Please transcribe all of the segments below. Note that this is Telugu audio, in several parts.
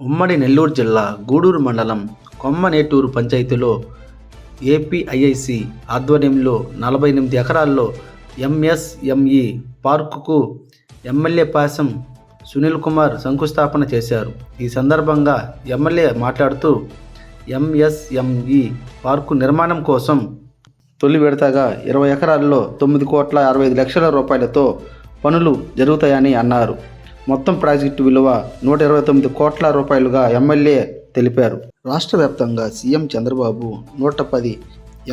ఉమ్మడి నెల్లూరు జిల్లా గూడూరు మండలం కొమ్మనేటూరు పంచాయతీలో ఏపీఐఐసి ఆధ్వర్యంలో నలభై ఎనిమిది ఎకరాల్లో ఎంఎస్ఎంఈ పార్కుకు ఎమ్మెల్యే పాసం సునీల్ కుమార్ శంకుస్థాపన చేశారు. ఈ సందర్భంగా ఎమ్మెల్యే మాట్లాడుతూ ఎంఎస్ఎంఈ పార్కు నిర్మాణం కోసం తొలి విడతగా ఇరవై ఎకరాల్లో తొమ్మిది కోట్ల అరవై ఐదు లక్షల రూపాయలతో పనులు జరుగుతాయని అన్నారు. మొత్తం ప్రాజెక్టు విలువ నూట ఇరవై తొమ్మిది కోట్ల రూపాయలుగా ఎమ్మెల్యే తెలిపారు. రాష్ట్ర వ్యాప్తంగా సీఎం చంద్రబాబు నూట పది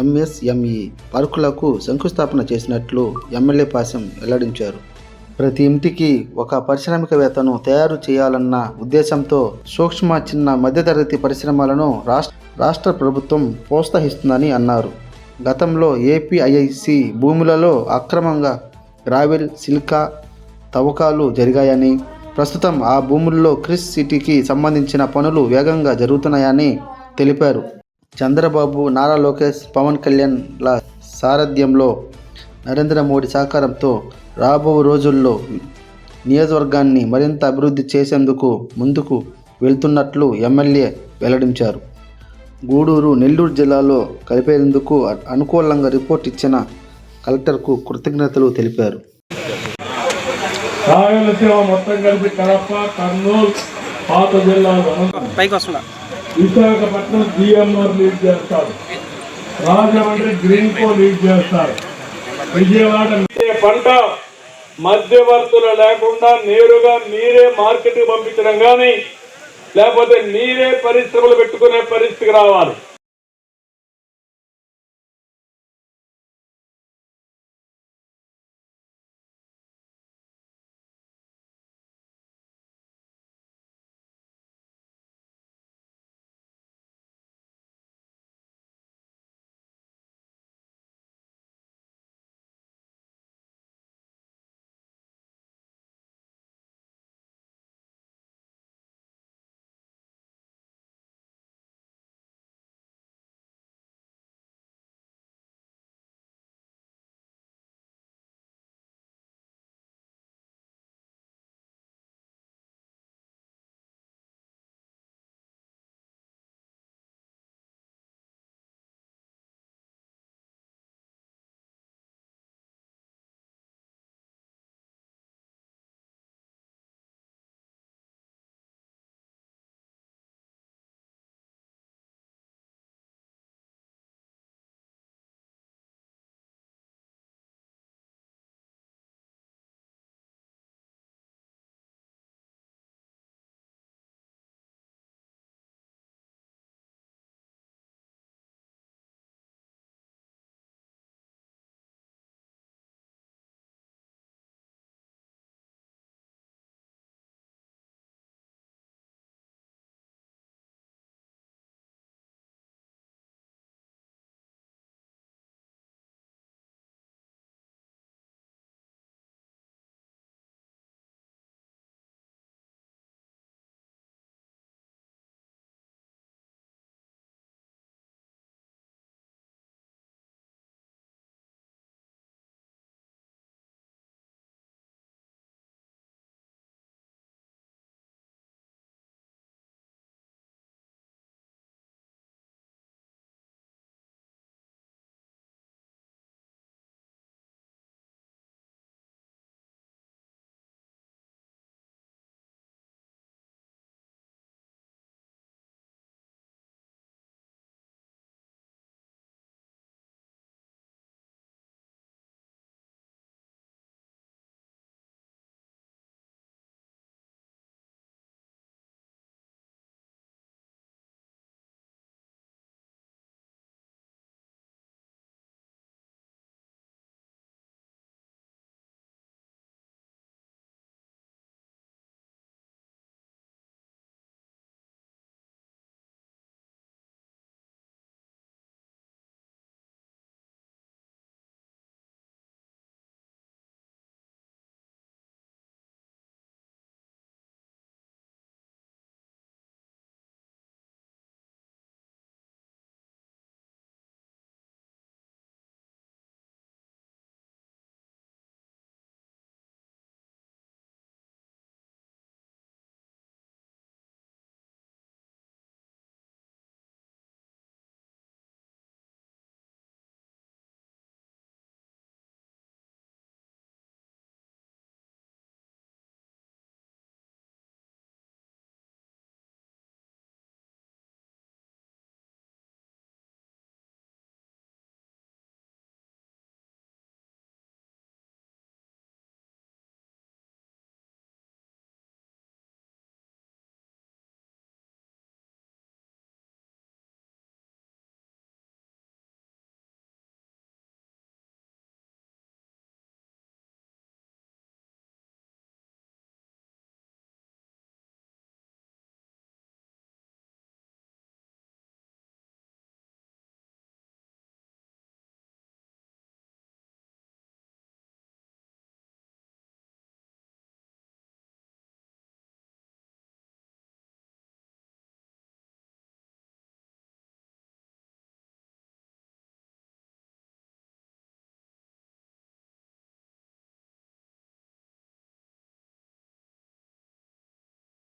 ఎంఎస్ఎంఈ పార్కులకు శంకుస్థాపన చేసినట్లు ఎమ్మెల్యే పాశం వెల్లడించారు. ప్రతి ఇంటికి ఒక పారిశ్రామికవేత్తను తయారు చేయాలన్న ఉద్దేశంతో సూక్ష్మ చిన్న మధ్యతరగతి పరిశ్రమలను రాష్ట్ర రాష్ట్ర ప్రభుత్వం ప్రోత్సహిస్తుందని అన్నారు. గతంలో ఏపీఐఐసి భూములలో అక్రమంగా గ్రావెల్ సిల్కా తవ్వకాలు జరిగాయని ప్రస్తుతం ఆ భూముల్లో క్రిస్ సిటీకి సంబంధించిన పనులు వేగంగా జరుగుతున్నాయని తెలిపారు. చంద్రబాబు నారా లోకేష్ పవన్ కళ్యాణ్ల సారథ్యంలో నరేంద్ర మోడీ సహకారంతో రాబో రోజుల్లో నియోజకవర్గాన్ని మరింత అభివృద్ధి చేసేందుకు ముందుకు వెళ్తున్నట్లు ఎమ్మెల్యే వెల్లడించారు. గూడూరు నెల్లూరు జిల్లాలో కలిపేందుకు అనుకూలంగా రిపోర్ట్ ఇచ్చిన కలెక్టర్కు కృతజ్ఞతలు తెలిపారు. రాయలసీమ మొత్తం కలిపి కడప కర్నూలు పాత జిల్లాలు విశాఖపట్నం జిఎంఆర్ లీడ్ చేస్తారు. రాజమండ్రి గ్రీన్ కో లీడ్ చేస్తారు. విజయవాడ పంట మధ్యవర్తులు లేకుండా నేరుగా మీరే మార్కెట్కి పంపించడం కానీ లేకపోతే మీరే పరిశ్రమలు పెట్టుకునే పరిస్థితికి రావాలి.